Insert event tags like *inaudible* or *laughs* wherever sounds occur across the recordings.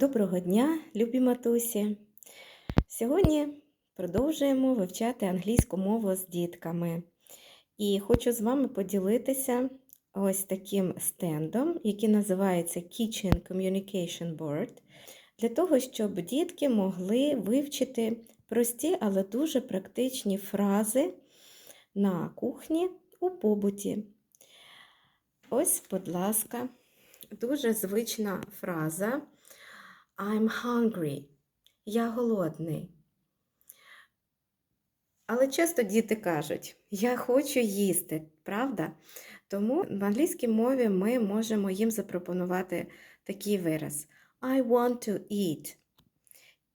Доброго дня, любі матусі! Сьогодні продовжуємо вивчати англійську мову з дітками. І хочу з вами поділитися ось таким стендом, який називається Kitchen Communication Board, для того, щоб дітки могли вивчити прості, але дуже практичні фрази на кухні у побуті. Ось, будь ласка, дуже звична фраза. I'm hungry. Я голодний. Але часто діти кажуть, я хочу їсти, правда? Тому в англійській мові ми можемо їм запропонувати такий вираз I want to eat.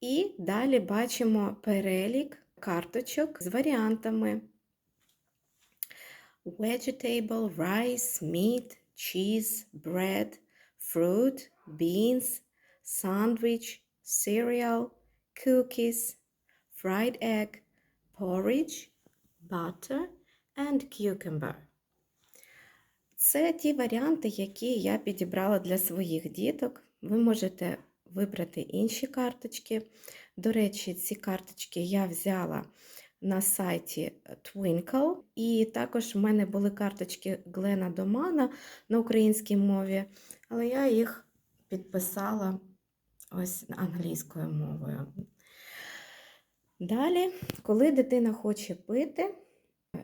І далі бачимо перелік карточок з варіантами vegetable, rice, meat, cheese, bread, fruit, beans, sandwich, cereal, cookies, fried egg, porridge, butter and cucumber. Це ті варіанти, які я підібрала для своїх діток. Ви можете вибрати інші карточки. До речі, ці карточки я взяла на сайті Twinkle, і також в мене були карточки Глена Домана на українській мові, але я їх підписала ось англійською мовою. Далі, коли дитина хоче пити,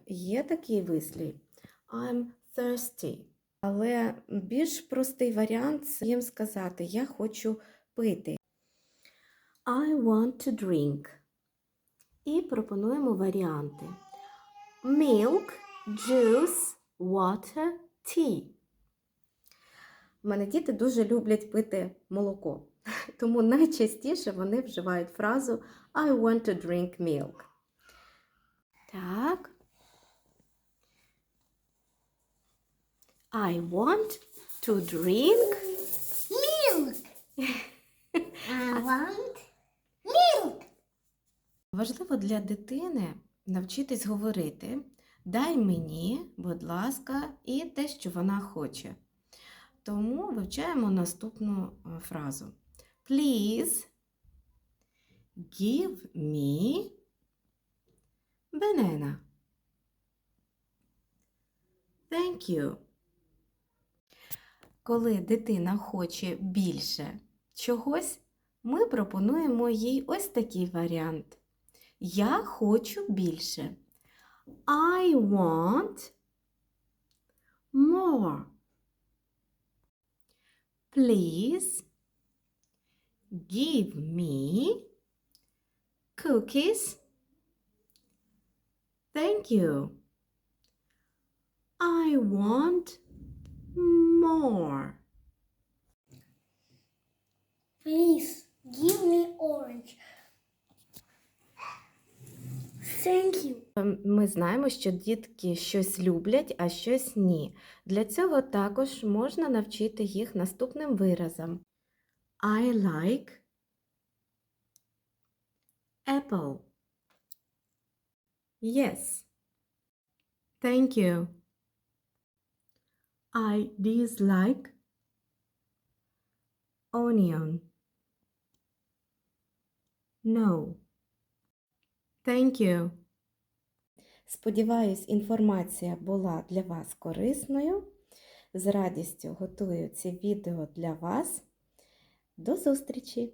є такий вислів I'm thirsty. Але більш простий варіант це їм сказати Я хочу пити. I want to drink. І пропонуємо варіанти: Milk, juice, water, tea. У мене діти дуже люблять пити молоко, *laughs* тому найчастіше вони вживають фразу I want to drink milk. Так. I want to drink. Milk. *laughs* I want milk. Важливо для дитини навчитись говорити Дай мені, будь ласка, і те, що вона хоче. Тому вивчаємо наступну е, фразу. Please give me banana. Thank you. Коли дитина хоче більше чогось, ми пропонуємо їй ось такий варіант. Я хочу більше. I want more. Please give me cookies. Thank you. I want more. Please give me orange. Thank you. Ем, Ми знаємо, що дітки щось люблять, а щось ні. Для цього також можна навчити їх наступним виразам. I like apple. Yes. Thank you. I dislike onion. No. Thank you. Сподіваюсь, інформація була для вас корисною. З радістю готую це відео для вас. До зустрічі!